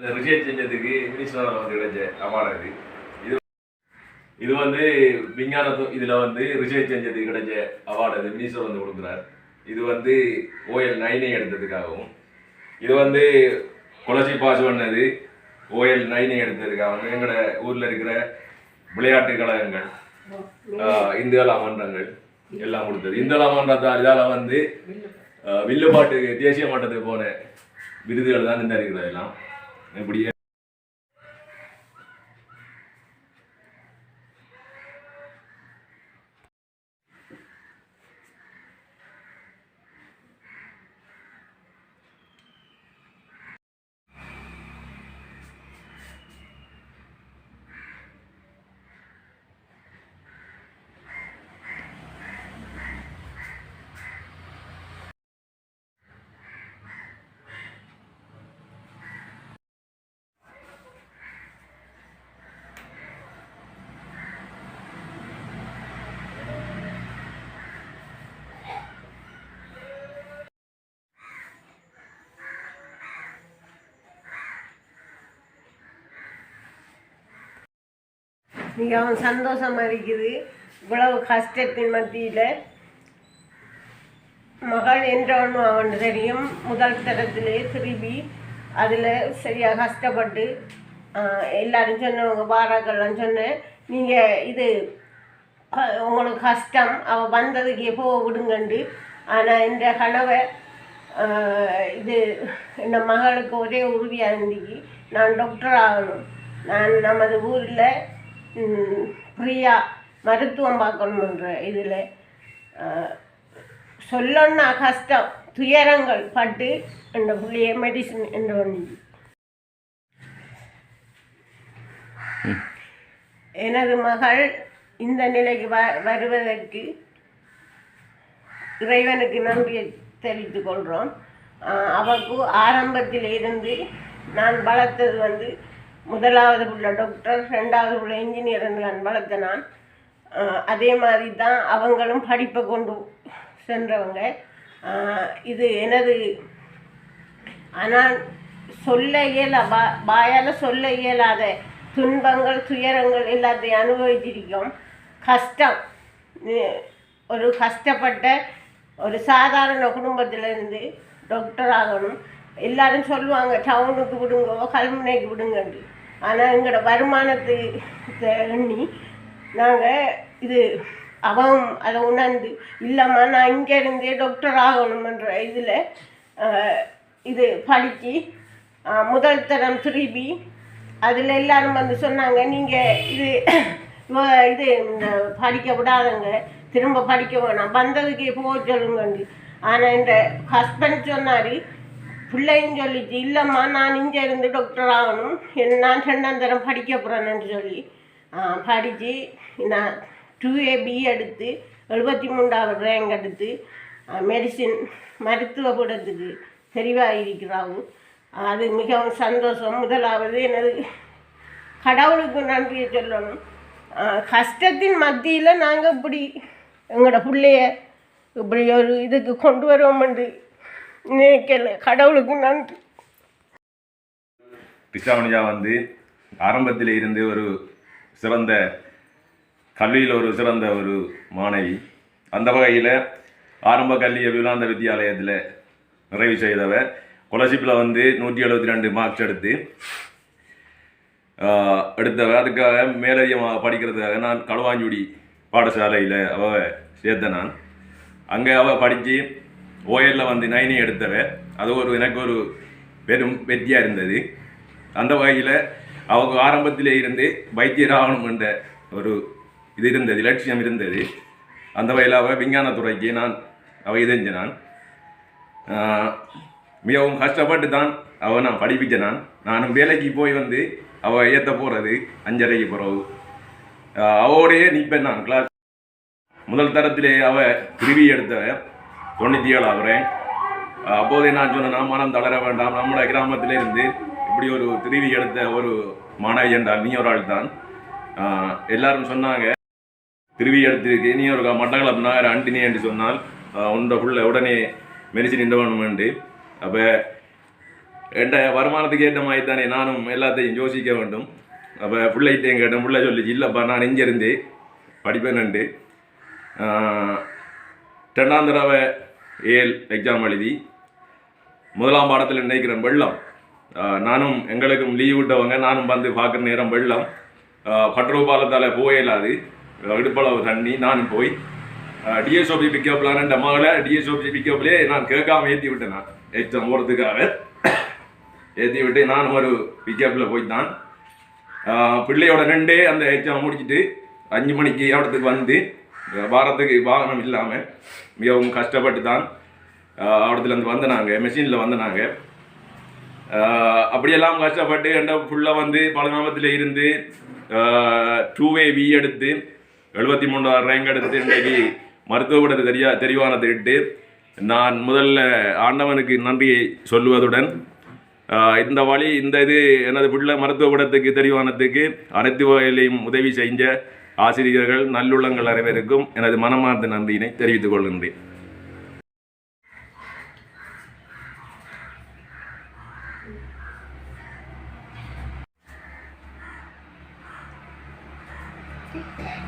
இந்த ரிசர்ச் செஞ்சதுக்கு மினிஸ்டர் வந்து கிடைச்ச அவார்டு இது இது இது வந்து விஞ்ஞான இதில் வந்து ரிசர்ச் செஞ்சதுக்கு கிடைச்ச அவார்டு அது மினிஸ்டர் வந்து கொடுக்குறார். இது வந்து ஓஎல் நைனை எடுத்ததுக்காகவும் இது வந்து குளசி பாஸ் பண்ணது ஓஎல் நைனை எடுத்ததுக்காகவும் எங்களோட ஊரில் இருக்கிற விளையாட்டு கழகங்கள் ஆஹ் இந்துகலா மன்றங்கள் எல்லாம் கொடுத்தது. இந்துகலா மன்றத்தால் இதால் வந்து ஆஹ் வில்லுப்பாட்டு தேசிய மட்டத்துக்கு போன விருதுகள் தான் இந்த இருக்கிறது எல்லாம் இப்படி மிகவும் சந்தோஷமாக இருக்குது இவ்வளவு கஷ்டத்தின் மத்தியில் மகள் என்றவனும் அவன் தெரியும். முதல் தரத்திலே திரும்பி அதில் சரியாக கஷ்டப்பட்டு எல்லாரும் சொன்னவங்க பாராக்கள்லாம் சொன்னேன் நீங்கள் இது உங்களுக்கு கஷ்டம். அவள் வந்ததுக்கு போக விடுங்கண்டு. ஆனால் இந்த கனவை இது இந்த மகளுக்கு ஒரே உறுதியாக இருந்துக்கு நான் டாக்டர் ஆகணும். நான் நமது ஊரில் ஃப்ரீயா மருத்துவம் பார்க்கணுன்ற இதில் சொல்லணும்னா கஷ்டம். துயரங்கள் பட்டு அந்த புள்ளிய மெடிசன் என்று ஒன்று எனது மகள் இந்த நிலைக்கு வ வருவதற்கு இறைவனுக்கு நன்றியை தெரிவித்துக் கொள்கிறோம். அவக்கு ஆரம்பத்தில் இருந்து நான் வளர்த்தது வந்து முதலாவது உள்ள டாக்டர் ரெண்டாவது உள்ள இன்ஜினியர் என்று நான் வளர்த்த நான். அதே மாதிரி தான் அவங்களும் படிப்பை கொண்டு சென்றவங்க. இது எனது ஆனால் சொல்ல இயல பா வாயால் சொல்ல இயலாத துன்பங்கள் துயரங்கள் எல்லாத்தையும் அனுபவிச்சிருக்கோம். கஷ்டம் ஒரு கஷ்டப்பட்ட ஒரு சாதாரண குடும்பத்திலேருந்து டாக்டர் ஆகணும். எல்லாரும் சொல்லுவாங்க டவுனுக்கு விடுங்க கல்முனைக்கு விடுங்கன்னு. ஆனால் எங்களோட வருமானத்தை எண்ணி நாங்கள் இது அவன் அதை உணர்ந்து இல்லைம்மா நான் இங்கே இருந்தே டாக்டர் ஆகணுமன்ற இதில் இது படித்து முதல் தரம் திருப்பி அதில் எல்லாரும் வந்து சொன்னாங்க நீங்கள் இது இது படிக்க விடாதங்க திரும்ப படிக்க வேணாம் வந்ததுக்கு போக சொல்லுங்கண்டு ஆனால் இந்த ஹஸ்பண்ட் சொன்னார் பிள்ளைன்னு சொல்லிச்சு இல்லைம்மா நான் இங்கே இருந்து டாக்டர் ஆகணும். நான் ரெண்டாம் தரம் படிக்க போகிறேன்னு சொல்லி. படித்து நான் டூ ஏபி எடுத்து எழுபத்தி மூன்றாவது ரேங்க் எடுத்து மெடிசின் மருத்துவ கூடத்துக்கு தெரிவாக இருக்கிறாவும் அது மிகவும் சந்தோஷம். முதலாவது எனது கடவுளுக்கு நன்றியை சொல்லணும். கஷ்டத்தின் மத்தியில் நாங்கள் இப்படி எங்களோட பிள்ளைய இப்படி ஒரு இதுக்கு கொண்டு வருவோம் என்று நினைக்கல கடவுளுக்கு நன்றி. பிசாவணியா வந்து ஆரம்பத்தில் இருந்து ஒரு சிறந்த கல்வியில் ஒரு சிறந்த ஒரு மாணவி. அந்த வகையில் ஆரம்ப கல்வியை விலாந்த வித்தியாலயத்தில் நிறைவு செய்தவர் கொலர்ஷிப்பில் வந்து நூற்றி எழுபத்தி ரெண்டு மார்க்ஸ் எடுத்து எடுத்தவர் அதுக்காக மேலதிகமாக படிக்கிறதுக்காக நான் களுவாஞ்சுடி பாடசாலையில் அவ சேர்த்த நான். அங்கே அவள் படித்து ஓயரில் வந்து நைனி எடுத்தவ அது ஒரு எனக்கு ஒரு பெரும் வெற்றியாக இருந்தது. அந்த வகையில் அவங்க ஆரம்பத்திலே இருந்து வைத்தியர் ஆகணும் என்ற ஒரு இது இருந்தது லட்சியம் இருந்தது. அந்த வகையில் அவள் விஞ்ஞானத்துறைக்கு நான் அவள் இதஞ்ச நான். மிகவும் கஷ்டப்பட்டு தான் அவள் நான் படிப்பிக்க நான். நானும் வேலைக்கு போய் வந்து அவள் ஏற்ற போகிறது அஞ்சரைக்கு போகிறவு அவோடையே நிற்பேன் நான் கிளாஸ் முதல் தரத்திலே அவள் திருவி எடுத்தவ. தொண்ணூற்றி ஏழு ஆகுறேன் அப்போதே நான் சொன்னேன் மனம் தளர வேண்டாம். நம்முடைய கிராமத்திலே இருந்து இப்படி ஒரு திருவி எடுத்த ஒரு மாணவி என்றால் நீ ஒரு ஆள் தான். எல்லாரும் சொன்னாங்க திருவி எடுத்திருக்கு. நீ ஒரு மட்டக்களப்பு நகர அண்டினி என்று சொன்னால் உண்ட புள்ள உடனே மெரிச்சு நின்று வேணுமெண்டு அப்போ என்ற வருமானத்துக்கு ஏற்ற மாதிரி தானே நானும் எல்லாத்தையும் யோசிக்க வேண்டும். அப்போ பிள்ளைகிட்டையும் கேட்டேன் பிள்ளை சொல்லிச்சு இல்லைப்பா நான் இங்கே இருந்து படிப்பேன்ட்டு ரெண்டாம் தடவை ஏல் எக்ஸாம் எழுதி முதலாம் பாடத்தில் நினைக்கிறேன் வெள்ளம். நானும் எங்களுக்கும் லீவ் விட்டவங்க நானும் வந்து பார்க்குற நேரம் வெள்ளம். பட்ரோ பாலத்தால் போயிடாது இடுப்பளவு தண்ணி நானும் போய். டிஎஸ்ஓபி பிக்கப்லான மகளை டிஎஸ்ஓபி பிக்கப்லேயே நான் கேட்காம ஏற்றி விட்டேன் நான். எக்ஸாம் போகிறதுக்காக ஏற்றி விட்டு நானும் ஒரு பிக்கப்பில் போய்த்தான் பிள்ளையோட ரெண்டே அந்த எக்ஸாம் முடிச்சுட்டு அஞ்சு மணிக்கு இடத்துக்கு வந்து வாரத்துக்கு வாகனம் இல்லாமல் மிகவும் கஷ்டப்பட்டு தான் இடத்துலேருந்து வந்தனாங்க மெஷினில் வந்தனாங்க. நாங்கள் அப்படியெல்லாம் கஷ்டப்பட்டு என்ற ஃபுல்லாக வந்து பழங்காமத்தில் இருந்து டூவே வி எடுத்து எழுபத்தி மூணாயிரம் ரேங்க் எடுத்து இன்றைக்கு மருத்துவ தெரியா தெரிவானதை இட்டு நான் முதல்ல ஆண்டவனுக்கு நன்றியை சொல்லுவதுடன் இந்த வழி இந்த இது எனது பிள்ளை மருத்துவ கூடத்துக்கு தெரிவானத்துக்கு அனைத்து வகையிலையும் உதவி செஞ்ச ஆசிரியர்கள் நல்லுள்ளங்கள் அனைவருக்கும் எனது மனமார்ந்த நன்றியினை தெரிவித்துக் கொள்கின்றேன். கொஞ்சம்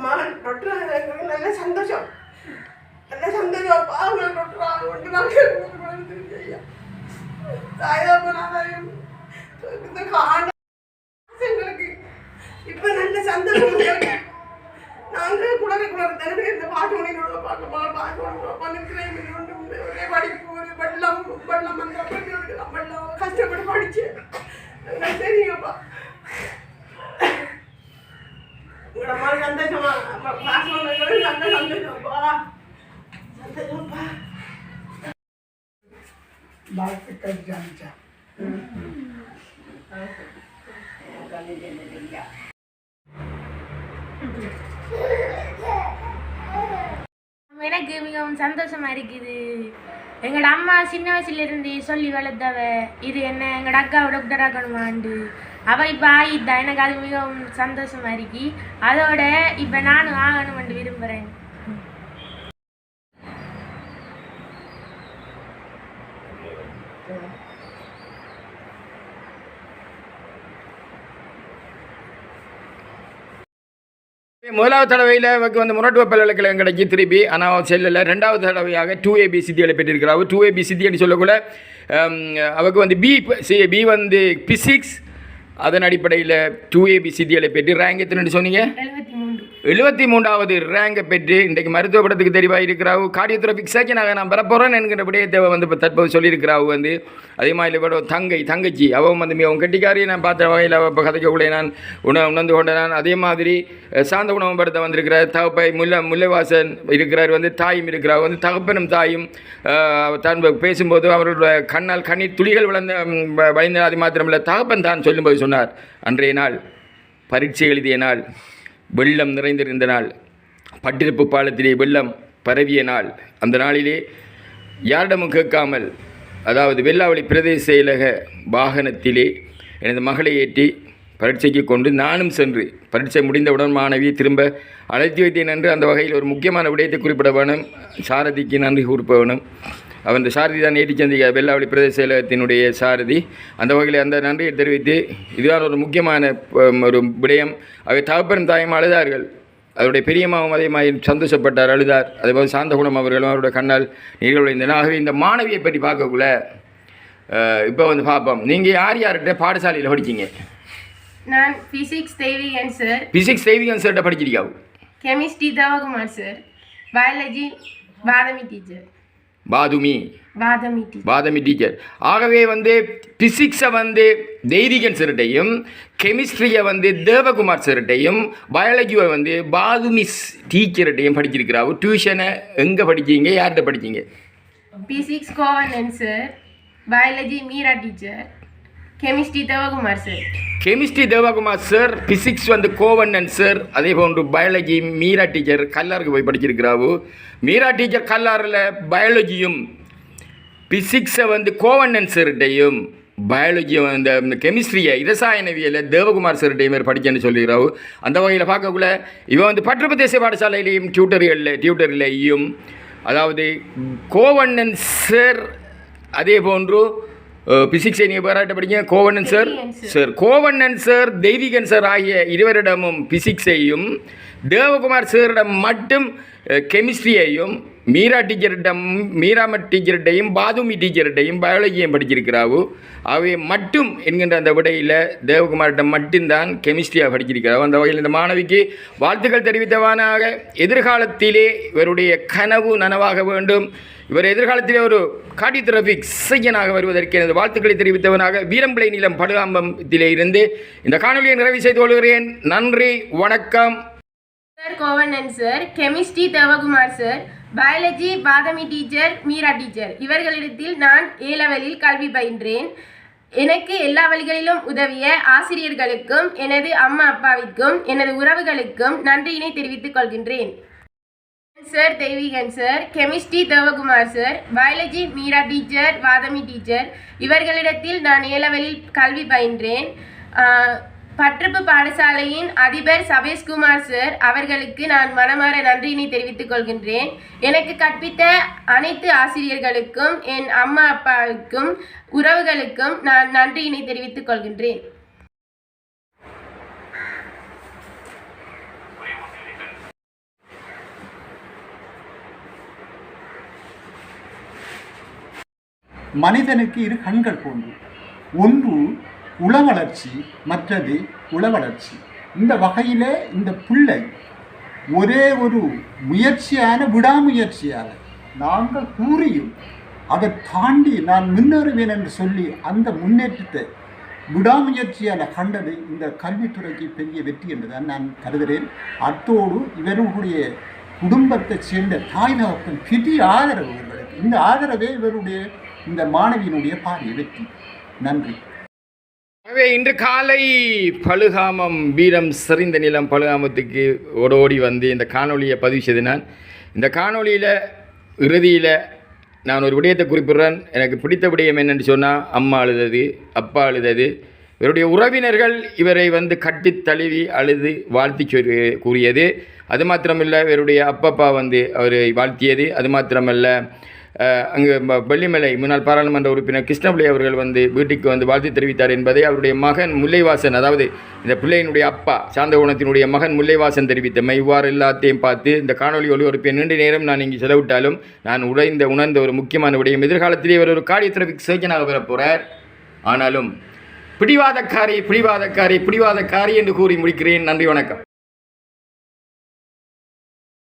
மகன் தொட்டுறாங்க நல்ல சந்தோஷம் நல்ல சந்தோஷம் பாவங்க தொட்டுறாங்க ஒன்று நாங்கள் ஐயா தாயாபனாலையும் இந்த காண எங்களுக்கு இப்போ நல்ல சந்தோஷம் எங்களுக்கு நாங்கள் குளர குளர தடவை இந்த பாட்டு மணிகளோட பாட்டு பாட்டு பண்ணிக்கிறேன் ஒரே படிப்பு வெள்ளம் வெள்ளம் அந்த பெண்களுக்கு வெள்ளம் கஷ்டப்பட்டு படிச்சு. சரிங்கப்பா எனக்கு மிகவும் சந்தோஷமா இருக்குது எங்களோட அம்மா சின்ன வயசுலேருந்து சொல்லி வளர்த்தவ இது என்ன? எங்களோட அக்கா டாக்டர் ஆகணுமாண்டு அவள் இப்போ ஆயிட்டா எனக்கு அது மிகவும் சந்தோஷமா இருக்கு அதோட இப்போ நானும் ஆகணும்னு விரும்புகிறேன் முதலாவது தடவையில் அவருக்கு வந்து முரட்டுவ பல்கலைக்கழகம் கிடைச்சி திருப்பி. ஆனால் அவன் செல்லலை. ரெண்டாவது தடவையாக டூ ஏபி சித்திகளை பெற்றிருக்கிறார். டூ ஏபி சித்தின்னு சொல்லக்கூட அவருக்கு வந்து பி பி வந்து பிசிக்ஸ் அதன் அடிப்படையில் டூ ஏபி சித்திகளை பெற்று ரேங்க் எத்தனை சொன்னீங்க? எழுபத்தி மூன்றாவது ரேங்கை பெற்று இன்றைக்கு மருத்துவ படத்துக்கு தெரிவாக இருக்கிறாவு. கார்டியோதெரபிக் சர்ஜனாக நான் வரப்போகிறேன் என்கிற விடயத்தை வந்து இப்போ தற்போது சொல்லியிருக்கிறாவு வந்து. அதே மாதிரி இப்போ தங்கை தங்கச்சி அவன் வந்து மிகவும் கட்டிக்காரியை நான் பார்த்த வகையில் அவள் இப்போ கதைக்கக்கூடிய நான் உண உணர்ந்து கொண்ட நான் அதே மாதிரி சாந்த உணவு படத்தை வந்திருக்கிறார். தகப்பை முல்ல முல்லைவாசன் இருக்கிறார் வந்து தாயும் இருக்கிறார். வந்து தகப்பனும் தாயும் தன் தான் பேசும்போது அவர்களுடைய கண்ணால் கண்ணீர் துளிகள் விளந்த வளைந்த அது மாத்திரமில்லை. தகப்பன் தான் சொல்லும்போது சொன்னார் அன்றைய நாள் பரீட்சை எழுதிய நாள். வெள்ளம் நிறைந்திருந்த நாள். பட்டிருப்பு பாலத்திலே வெள்ளம் பரவிய நாள். அந்த நாளிலே யாரிடமும் கேட்காமல் அதாவது வெள்ளாவளி பிரதேச செயலக வாகனத்திலே எனது மகளை ஏற்றி பரீட்சைக்கு கொண்டு நானும் சென்று பரீட்சை முடிந்தவுடன் மாணவியை திரும்ப அழைத்து வைத்தேன் என்று அந்த வகையில் ஒரு முக்கியமான விடயத்தை குறிப்பிட வேணும். சாரதிக்கு நன்றி கூறுப்ப வேணும். அவன் இந்த சாரதி தான் ஏற்றி சந்திக்க வெள்ளாவளி பிரதேச செயலகத்தினுடைய சாரதி. அந்த வகையில் அந்த நன்றியை தெரிவித்து இதுதான் ஒரு முக்கியமான ஒரு விடயம். அவை தகப்பெரும் தாயும் அழுதார்கள். அவருடைய பெரியம்மாவும் அதே மாதிரி சந்தோஷப்பட்டார் அழுதார். அதேபோல் சாந்தகுணம் அவர்களும் அவருடைய கண்ணால் நீர்கள் விளைந்தன ஆகவே இந்த மாணவியை பற்றி பார்க்கக்குள்ள இப்போ வந்து பார்ப்போம். நீங்கள் யார் யார்கிட்ட பாடசாலையில் படிச்சிங்க? நான் physics Theiveegan sir physics Theiveegan சார்கிட்ட படிச்சிருக்காவு chemistry Thavakumar sir biology Pathami teacher Pathumi Pathami Pathami teacher ஆகவே வந்து பிசிக்ஸை வந்து தெய்வீகன் சிறுட்டையும் கெமிஸ்ட்ரியை வந்து தேவகுமார் சிறுட்டையும் பயாலஜியை வந்து பாதுமிஸ் டீச்சர்கிட்டையும் படிச்சிருக்கிறாவு டியூஷனை எங்கே படிச்சீங்க? யார்கிட்ட படிச்சீங்க? Physics Kovan sir biology Meera teacher chemistry Devakumar sir chemistry Devakumar sir physics வந்து கோவண்ணன் சார் அதே போன்று பயாலஜி மீரா டீச்சர் கல்லாருக்கு போய் படிச்சிருக்கிறாவு. மீரா டீச்சர் கல்லாரில் பயாலஜியும் பிசிக்ஸை வந்து கோவண்ணன் சார்கிட்டையும் பயாலஜியை அந்த இந்த கெமிஸ்ட்ரியை இரசாயனவியலை தேவகுமார் சார்கிட்டையும் பேர் படிக்கன்னு சொல்லிக்கிறாவு அந்த வகையில் பார்க்கக்குள்ள இவன் வந்து பற்றுப்பிரதேச பாடசாலையிலையும் டியூட்டர்களில் டியூட்டர்லேயும் அதாவது கோவண்ணன் சார் அதே போன்று பிசிக்ஸை நீங்கள் பாராட்ட படிங்க Kovannan sir. Sir Kovannan sir Theiveegan sir ஆகிய இருவரிடமும் பிசிக்ஸையும் தேவகுமார் சாரிடம் மட்டும் கெமிஸ்ட்ரியையும் மீரா டீச்சரிடம் மீராம டீச்சர்கிட்டையும் பாதுமி டீச்சர்கிட்டையும் பயாலஜியும் படிச்சிருக்கிறாவு. அவை மட்டும் என்கின்ற அந்த விடையில் தேவகுமாரிடம் மட்டும்தான் கெமிஸ்ட்ரியாக படிச்சிருக்கிறாவு. அந்த வகையில் இந்த மாணவிக்கு வாழ்த்துக்கள் தெரிவித்தவானாக எதிர்காலத்திலே இவருடைய கனவு நனவாக வேண்டும். இவர் எதிர்காலத்திலே ஒரு கார்டியோதெரபிக் சையனாக வருவதற்கு எனது வாழ்த்துக்களை தெரிவித்தவனாக வீரம்பிளை நிலம் படுகாம்பத்திலே இருந்து இந்த காணொலியை நிறைவு செய்து கொள்கிறேன். நன்றி வணக்கம். Sir Kovannan sir chemistry Devakumar sir biology Pathami teacher Meera teacher இவர்களிடத்தில் நான் ஏ லெவலில் கல்வி பயின்றேன். எனக்கு எல்லா வழிகளிலும் உதவிய ஆசிரியர்களுக்கும் எனது அம்மா அப்பாவிற்கும் எனது உறவுகளுக்கும் நன்றியினை தெரிவித்துக் கொள்கின்றேன். Sir Theiveegan sir chemistry Devakumar sir biology Meera teacher Vathami teacher இவர்களிடத்தில் நான் ஏலவெளில் கல்வி பயின்றேன். பற்றுப்பு பாடசாலையின் அதிபர் சபேஷ்குமார் சார் அவர்களுக்கு நான் மனமாற நன்றியினை தெரிவித்துக் கொள்கின்றேன். எனக்கு கற்பித்த அனைத்து ஆசிரியர்களுக்கும் என் அம்மா அப்பாவுக்கும் உறவுகளுக்கும் நான் நன்றியினை தெரிவித்துக் கொள்கின்றேன். மனிதனுக்கு இரு கண்கள் போன்று ஒன்று உள வளர்ச்சி மற்றது உள வளர்ச்சி இந்த வகையிலே இந்த பிள்ளை ஒரே ஒரு முயற்சியான விடாமுயற்சியால் நாங்கள் கூறியும் அதை தாண்டி நான் முன்னேறுவேன் என்று சொல்லி அந்த முன்னேற்றத்தை விடாமுயற்சியால் கண்டது இந்த கல்வித்துறைக்கு பெரிய வெற்றி என்றுதான் நான் கருதுகிறேன். அத்தோடு இவர்களுடைய குடும்பத்தை சேர்ந்த தாய் தகப்பன் பெரிய ஆதரவு இவர்களுக்கு இந்த ஆதரவே இவருடைய இந்த மாணவியினுடைய பாரிய வெற்றி. நன்றி. எனவே இன்று காலை பழுகாமம் வீரம் சரிந்த நிலம் பழுகாமத்துக்கு ஓடோடி வந்து இந்த காணொலியை பதிவு செய்து நான் இந்த காணொலியில் இறுதியில் நான் ஒரு விடயத்தை குறிப்பிடுறேன். எனக்கு பிடித்த விடயம் என்னென்னு சொன்னால் அம்மா அழுதது அப்பா அழுதது. இவருடைய உறவினர்கள் இவரை வந்து கட்டித் தழுவி அழுது வாழ்த்தி கூறியது. அது மாத்திரமில்லை இவருடைய அப்பப்பா வந்து அவரை வாழ்த்தியது. அது மாத்திரமல்ல அங்கு வெள்ளிமலை முன்னாள் பாராளுமன்ற உறுப்பினர் கிருஷ்ணபிள்ளை அவர்கள் வந்து வீட்டுக்கு வந்து வாழ்த்து தெரிவித்தார் என்பதை அவருடைய மகன் முல்லைவாசன் அதாவது இந்த பிள்ளையினுடைய அப்பா சாந்தகுணத்தினுடைய மகன் முல்லைவாசன் தெரிவித்தமை. இவ்வாறு எல்லாத்தையும் பார்த்து இந்த காணொலி ஒளிபரப்பை நீண்ட நேரம் நான் இங்கே செலவிட்டாலும் நான் உடைந்த உணர்ந்த ஒரு முக்கியமான விடயம். எதிர்காலத்திலே இவர் ஒரு கார்டியோதெரபிக் சர்ஜனாக வரப் போகிறார் ஆனாலும் பிடிவாதக்காரி பிடிவாதக்காரி பிடிவாதக்காரி என்று கூறி முடிக்கிறேன். நன்றி வணக்கம்.